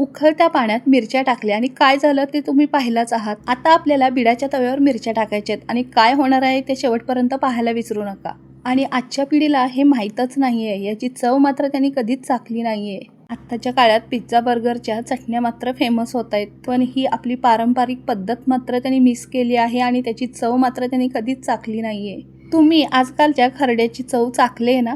उखळत्या पाण्यात मिरच्या टाकल्या आणि काय झालं ते तुम्ही पाहिलाच आहात. आता आपल्याला बिडाच्या तव्यावर मिरच्या टाकायच्या आहेत आणि काय होणार आहे ते शेवटपर्यंत पाहायला विसरू नका. आणि आजच्या पिढीला हे माहीतच नाही आहे याची चव मात्र त्यांनी कधीच चाखली नाही आहे आत्ताच्या काळात पिझ्झा बर्गरच्या चटण्या मात्र फेमस होत आहेत पण ही आपली पारंपरिक पद्धत मात्र त्यांनी मिस केली आहे आणि त्याची चव मात्र त्यांनी कधीच चाखली नाही आहे तुम्ही आजकालच्या खरड्याची चव चाखले ना?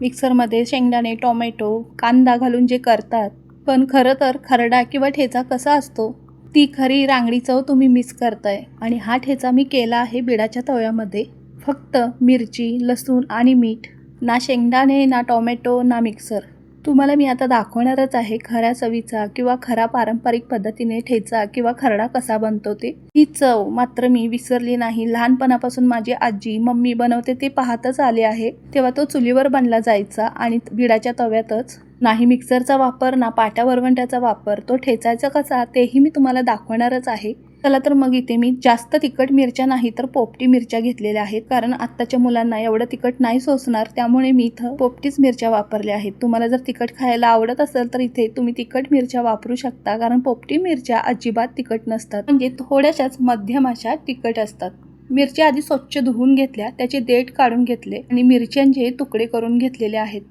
मिक्सरमध्ये शेंगदाणे टोमॅटो कांदा घालून जे करतात पण खरं तर खरडा किंवा ठेचा कसा असतो? ती खरी रांगडी चव तुम्ही मिस करताय. आणि हा ठेचा मी केला आहे बिडाच्या तव्यामध्ये. फक्त मिरची लसूण आणि मीठ. ना शेंगदाणे ना टोमॅटो ना मिक्सर. तुम्हाला मी आता दाखवणारच आहे खऱ्या चवीचा किंवा खरा पारंपरिक पद्धतीने ठेचा किंवा खरडा कसा बनतो ते. ही चव मात्र मी विसरली नाही. लहानपणापासून माझी आजी मम्मी बनवते ते पाहतच आले आहे. तेव्हा तो चुलीवर बनला जायचा आणि बिडाच्या तव्यातच. नाही मिक्सरचा वापर ना पाट्या वरवंट्याचा वापर तो ठेचायचा कसा तेही मी तुम्हाला दाखवणारच आहे. चला तर मग इथे मी जास्त तिखट मिरच्या नाही तर पोपटी मिरच्या घेतलेल्या आहेत. कारण आत्ताच्या मुलांना एवढं तिखट नाही सोसणार त्यामुळे मी इथं पोपटीच मिरच्या वापरल्या आहेत. तुम्हाला जर तिखट खायला आवडत असेल तर इथे तुम्ही तिखट मिरच्या वापरू शकता कारण पोपटी मिरच्या अजिबात तिखट नसतात. म्हणजे थोड्याशाच मध्यम अशा तिखट असतात. मिरच्या आधी स्वच्छ धुवून घेतल्या त्याचे देठ काढून घेतले आणि मिरच्यांचे तुकडे करून घेतलेले आहेत.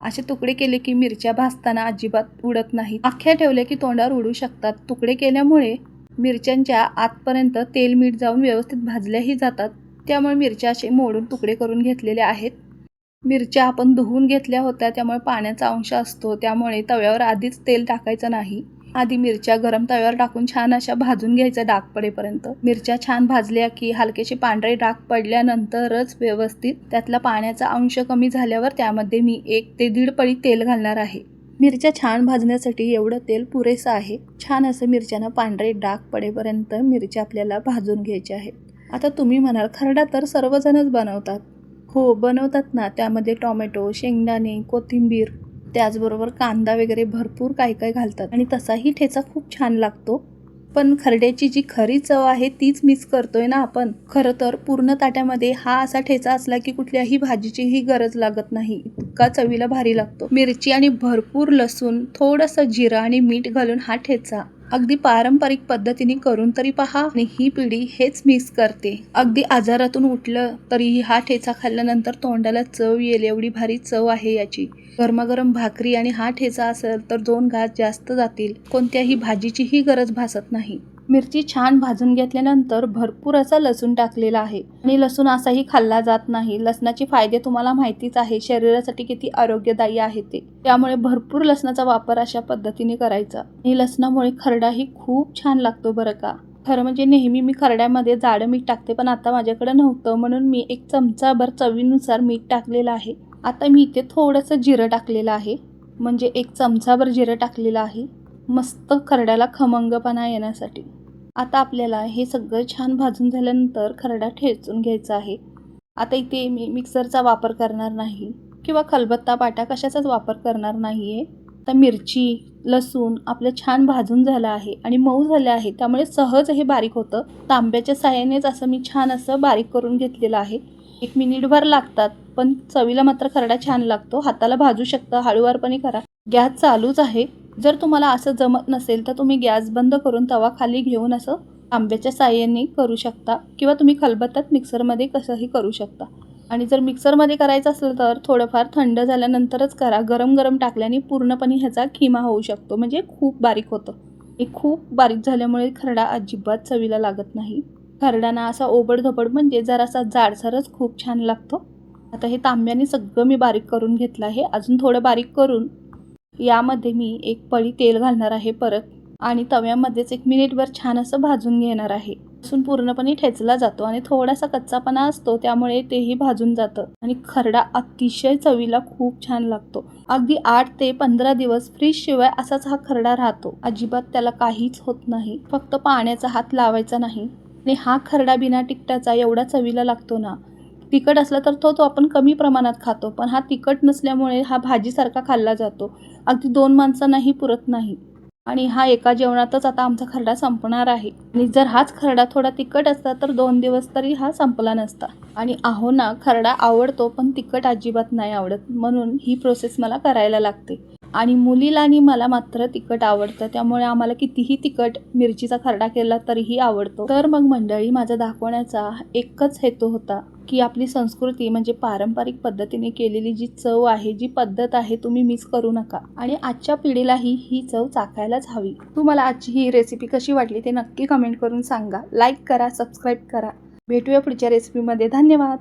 असे तुकडे केले की मिरच्या भाजताना अजिबात उडत नाहीत. अख्ख्या ठेवल्या की तोंडावर उडू शकतात. तुकडे केल्यामुळे मिरच्यांच्या आतपर्यंत तेल मीठ जाऊन व्यवस्थित भाजल्याही जातात. त्यामुळे मिरच्या असे मोडून तुकडे करून घेतलेले आहेत. मिरच्या आपण धुवून घेतल्या होत्या त्यामुळे पाण्याचा अंश असतो. त्यामुळे तव्यावर आधीच तेल टाकायचं नाही. आधी मिरच्या गरम तव्यावर टाकून छान अशा भाजून घ्यायच्या डाग पडेपर्यंत. मिरच्या छान भाजल्या की हलकेचे पांढरे डाग पडल्यानंतरच व्यवस्थित त्यातला पाण्याचा अंश कमी झाल्यावर त्यामध्ये मी एक ते दीड पळी तेल घालणार आहे. मिरच्या छान भाजण्यासाठी एवढं तेल पुरेसं आहे. छान असं मिरच्यांना पांढरे डाग पडेपर्यंत मिरच्या आपल्याला भाजून घ्यायच्या आहेत. आता तुम्ही म्हणाल खरडा तर सर्वजणच बनवतात. हो बनवतात ना. त्यामध्ये टोमॅटो शेंगदाणे कोथिंबीर त्याचबरोबर कांदा वगैरे भरपूर काय काय घालतात. आणि तसाही ठेचा खूप छान लागतो. पण खरड्याची जी खरी चव आहे तीच मिस करतोय ना आपण. खरं तर पूर्ण ताट्यामध्ये हा असा ठेचा असला की कुठल्याही भाजीचीही गरज लागत नाही. इतका चवीला भारी लागतो. मिरची आणि भरपूर लसूण थोडंसं जिरं आणि मीठ घालून हा ठेचा. अगदी पारंपरिक पद्धतीने करून तरी पहा आणि ही पिढी हेच मिस करते. अगदी आजारातून उठलं तरीही हा ठेचा खाल्ल्यानंतर तोंडाला चव येईल एवढी भारी चव आहे याची. गरमागरम भाकरी आणि हा ठेचा असेल तर दोन घास जास्त जातील. कोणत्याही भाजीचीही गरज भासत नाही. मिरची छान भाजून घेतल्यानंतर भरपूर असा लसूण टाकलेला आहे. आणि लसूण असाही खाल्ला जात नाही. लसणाचे फायदे तुम्हाला माहितीच आहे. शरीरासाठी किती आरोग्यदायी आहे ते. त्यामुळे भरपूर लसणाचा वापर अशा पद्धतीने करायचा. आणि लसणामुळे खरडाही खूप छान लागतो बरं का. खरं म्हणजे नेहमी मी खरड्यामध्ये जाडं मीठ टाकते पण आता माझ्याकडे नव्हतं. म्हणून मी एक चमचाभर चवीनुसार मीठ टाकलेलं आहे. आता मी इथे थोडंसं जिरं टाकलेलं आहे. म्हणजे एक चमचाभर जिरं टाकलेलं आहे. मस्त खरड्याला खमंगपणा येण्यासाठी. आता आपल्याला हे सगळं छान भाजून झाल्यानंतर खरडा ठेचून घ्यायचा आहे. आता इथे मी मिक्सरचा वापर करणार नाही किंवा खलबत्ता पाटा कशाचाच वापर करणार नाही आहे तर मिरची लसूण आपलं छान भाजून झालं आहे आणि मऊ झालं आहे. त्यामुळे सहज हे बारीक होतं. तांब्याच्या साह्यानेच असं मी छान असं बारीक करून घेतलेलं आहे. एक मिनिटभर लागतात पण चवीला मात्र खरडा छान लागतो. हाताला भाजू शकता हळूवारपणे करा. गॅस चालूच आहे. जर तुम्हाला असं जमत नसेल तर तुम्ही गॅस बंद करून तवा खाली घेऊन असं आंब्याच्या साह्याने करू शकता किंवा तुम्ही खलबत्तात मिक्सरमध्ये कसंही करू शकता. आणि जर मिक्सरमध्ये करायचं असलं तर थोडंफार थंड झाल्यानंतरच करा. गरम गरम टाकल्याने पूर्णपणे ह्याचा खिमा होऊ शकतो. म्हणजे खूप बारीक होतं. हे खूप बारीक झाल्यामुळे खरडा अजिबात चवीला लागत नाही. खरडाना असा ओबडधोबड म्हणजे जरासा जाडसरच खूप छान लागतो. आता हे तांब्याने सगळं मी बारीक करून घेतलं आहे. अजून थोडं बारीक करून यामध्ये मी एक पळी तेल घालणार आहे परत आणि तव्यामध्येच एक मिनिटभर छान असं भाजून घेणार आहे. लसूण पूर्णपणे ठेचला जातो आणि थोडासा कच्चापणा असतो त्यामुळे तेही भाजून जातं. आणि खरडा अतिशय चवीला खूप छान लागतो. अगदी आठ ते पंधरा दिवस फ्रीज शिवाय असाच हा खरडा राहतो. अजिबात त्याला काहीच होत नाही. फक्त पाण्याचा हात लावायचा नाही. आणि हा खरडा बिना तिखटाचा एवढा चवीला लागतो ना तिखट असला तर तो तो आपण कमी प्रमाणात खातो. पण हा तिखट नसल्यामुळे हा भाजीसारखा खाल्ला जातो. अगदी दोन माणसांनाही पुरत नाही. आणि हा एका जेवणातच आता आमचा खरडा संपणार आहे. आणि जर हाच खरडा थोडा तिखट असता तर दोन दिवस तरी हा संपला नसता. आणि आहो ना खरडा आवडतो पण तिखट अजिबात नाही आवडत. म्हणून ही प्रोसेस मला करायला लागते. आणि मुलीला आणि मला मात्र तिखट आवडतं. त्यामुळे आम्हाला कितीही तिखट मिरचीचा खरडा केला तरीही आवडतो. तर मग मंडळी माझा दाखवण्याचा एकच हेतू होता. की आपली संस्कृती म्हणजे पारंपरिक पद्धतीने केलेली जी चव आहे जी पद्धत आहे तुम्ही मिस करू नका. आणि आजच्या पिढीलाही ही चव चाखायलाच हवी. तुम्हाला आजची ही रेसिपी कशी वाटली ते नक्की कमेंट करून सांगा. लाईक करा सबस्क्राईब करा. भेटूया पुढच्या रेसिपीमध्ये धन्यवाद!